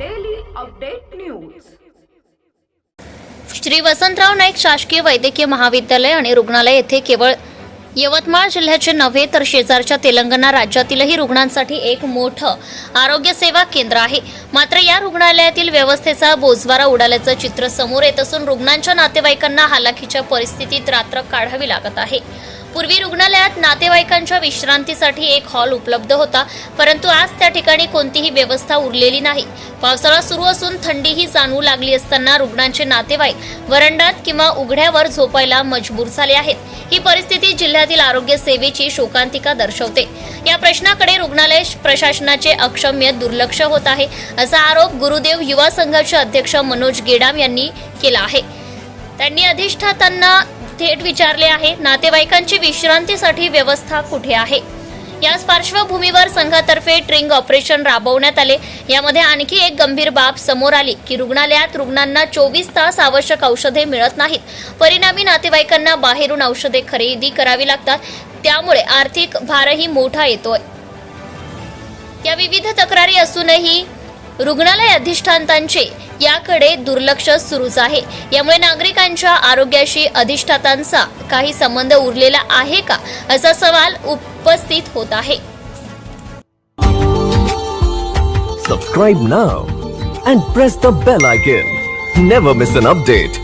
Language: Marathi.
अपडेट न्यूज श्री वसंतराव नाईक शासकीय वैद्यकीय महाविद्यालय आणि रुग्णालय येथे केवळ यवतमाळ जिल्ह्याचे नव्हे तर शेजारच्या तेलंगणा राज्यातीलही रुग्णांसाठी एक मोठं आरोग्य सेवा केंद्र आहे. मात्र या रुग्णालयातील व्यवस्थेचा बोजवारा उडाल्याचं चित्र समोर येत असून रुग्णांच्या नातेवाईकांना हालाखीच्या परिस्थितीत रात्र काढावी लागत आहे. पूर्वी रुग्णालयात नातेवाईकांच्या विश्रांतीसाठी एक हॉल उपलब्ध होता परंतु आज त्या ठिकाणी कोणतीही व्यवस्था उरलेली नाही. पावसाळा सुरू असून थंडीही जाणवू लागली असताना रुग्णांचे नातेवाईक वरंडात किंवा उघड्यावर झोपायला मजबूर झाले आहेत. ही परिस्थिती जिल्ह्यातील आरोग्य सेवेची शोकांतिका दर्शवते. या प्रश्नाकडे रुग्णालय प्रशासनाचे अक्षम्य दुर्लक्ष होत आहे असा आरोप गुरुदेव युवा संघाचे अध्यक्ष मनोज गेडाम यांनी केला आहे. त्यांनी अधिष्ठातांना थेट विचारले आहे नातेवाईकांची विश्रांतीसाठी व्यवस्था कुठे आहे? याच पार्श्वभूमीवर संघातर्फे ट्रिंग ऑपरेशन राबवण्यात आले. यामध्ये आणखी एक गंभीर बाब समोर आली की रुग्णालयात रुग्णांना चोवीस तास आवश्यक औषधे मिळत नाहीत. परिणामी नातेवाईकांना बाहेरून औषधे खरेदी करावी लागतात. त्यामुळे आर्थिक भारही मोठा येतोय. या विविध तक्रारी असूनही रुग्णालय अधिष्ठातांचे याकडे दुर्लक्ष सुरूच आहे. यामुळे नागरिकांच्या आरोग्याशी अधिष्ठातांचा काही संबंध उरलेला आहे का असा सवाल उपस्थित होत आहे. Subscribe now and press the bell icon never miss an update